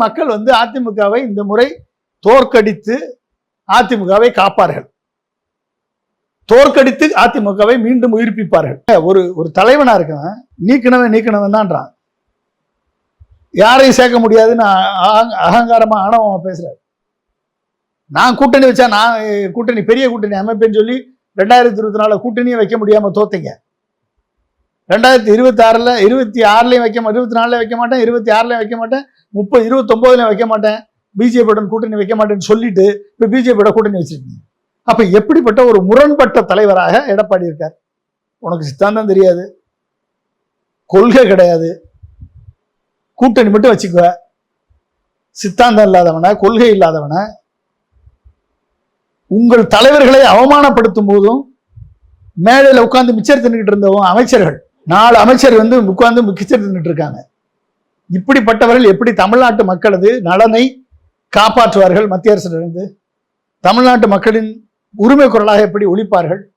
மக்கள் வந்து அதிமுகவை இந்த முறை தோற்கடித்து அதிமுகவை காப்பார்கள். தோற்கடித்து அதிமுகவை மீண்டும் உயிர்ப்பிப்பார்கள். ஒரு ஒரு தலைவனா இருக்கவன் நீக்கணவன் நீக்கணவன் தான்றான். யாரையும் சேர்க்க முடியாதுன்னு அகங்காரமா ஆணவம் பேசுறாரு. நான் கூட்டணி வச்சா நான் கூட்டணி பெரிய கூட்டணி அமைப்பேன்னு சொல்லி ரெண்டாயிரத்தி இருபத்தி நாலு கூட்டணியும் வைக்க முடியாம தோத்தீங்க. ரெண்டாயிரத்தி இருபத்தி ஆறுல இருபத்தி ஆறுலயும் வைக்க இருபத்தி நாலுல வைக்க மாட்டேன் இருபத்தி ஆறுலயும் வைக்க மாட்டேன் முப்பது இருபத்தொம்போதுல வைக்க மாட்டேன். பிஜேபியுடன் கூட்டணி வைக்க மாட்டேன்னு சொல்லிட்டு இப்போ பிஜேபியோட கூட்டணி வச்சிருக்கீங்க. அப்போ எப்படிப்பட்ட ஒரு முரண்பட்ட தலைவராக எடப்பாடி இருக்கார்? உனக்கு சித்தாந்தம் தெரியாது. கொள்கை கிடையாது. கூட்டணி மட்டும் வச்சுக்குவ. சித்தாந்தம் இல்லாதவன கொள்கை இல்லாதவன உங்கள் தலைவர்களை அவமானப்படுத்தும் போதும் மேடையில் உட்கார்ந்து மிச்சர் தின்னுக்கிட்டு இருந்தவங்க அமைச்சர்கள் நாலு அமைச்சர் வந்து உட்கார்ந்து மிச்சர் தின்னுட்டு இருக்காங்க. இப்படிப்பட்டவர்கள் எப்படி தமிழ்நாட்டு மக்களது நலனை காப்பாற்றுவார்கள் மத்திய அரசிடமிருந்து? தமிழ்நாட்டு மக்களின் உரிமை குரலாக எப்படி ஒழிப்பார்கள்?